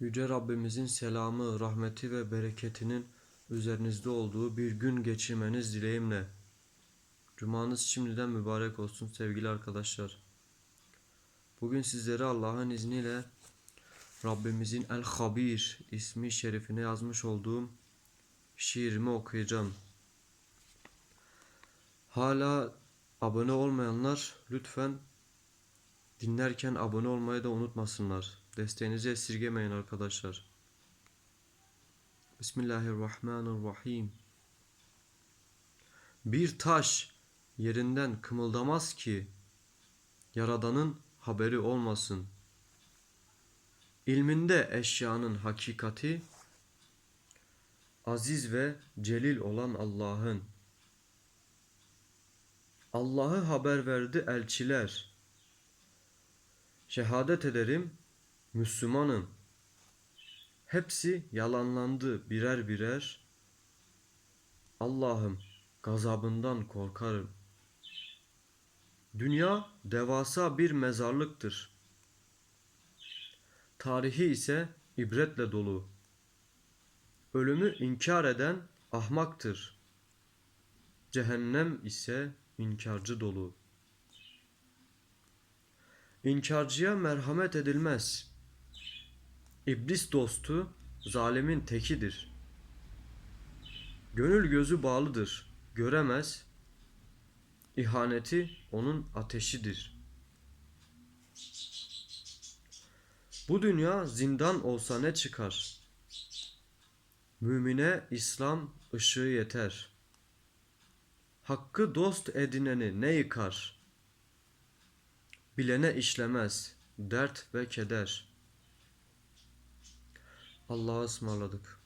Yüce Rabbimizin selamı, rahmeti ve bereketinin üzerinizde olduğu bir gün geçirmeniz dileğimle. Cumanız şimdiden mübarek olsun sevgili arkadaşlar. Bugün sizlere Allah'ın izniyle Rabbimizin El Habir ismi şerifine yazmış olduğum şiirimi okuyacağım. Hala abone olmayanlar lütfen dinlerken abone olmayı da unutmasınlar. Desteğinizi esirgemeyin arkadaşlar. Bismillahirrahmanirrahim. Bir taş yerinden kımıldamaz ki Yaradan'ın haberi olmasın. İlminde eşyanın hakikati aziz ve celil olan Allah'ın. Allah'ı haber verdi elçiler. Şehadet ederim Müslümanım. Hepsi yalanlandı birer birer. Allah'ım gazabından korkarım. Dünya devasa bir mezarlıktır. Tarihi ise ibretle dolu. Ölümü inkar eden ahmaktır. Cehennem ise inkarcı dolu. İnkarcıya merhamet edilmez. İblis dostu zalimin tekidir. Gönül gözü bağlıdır, göremez. İhaneti onun ateşidir. Bu dünya zindan olsa ne çıkar? Mümine İslam ışığı yeter. Hakkı dost edineni ne yıkar? Bilene işlemez dert ve keder. Allah'a ısmarladık.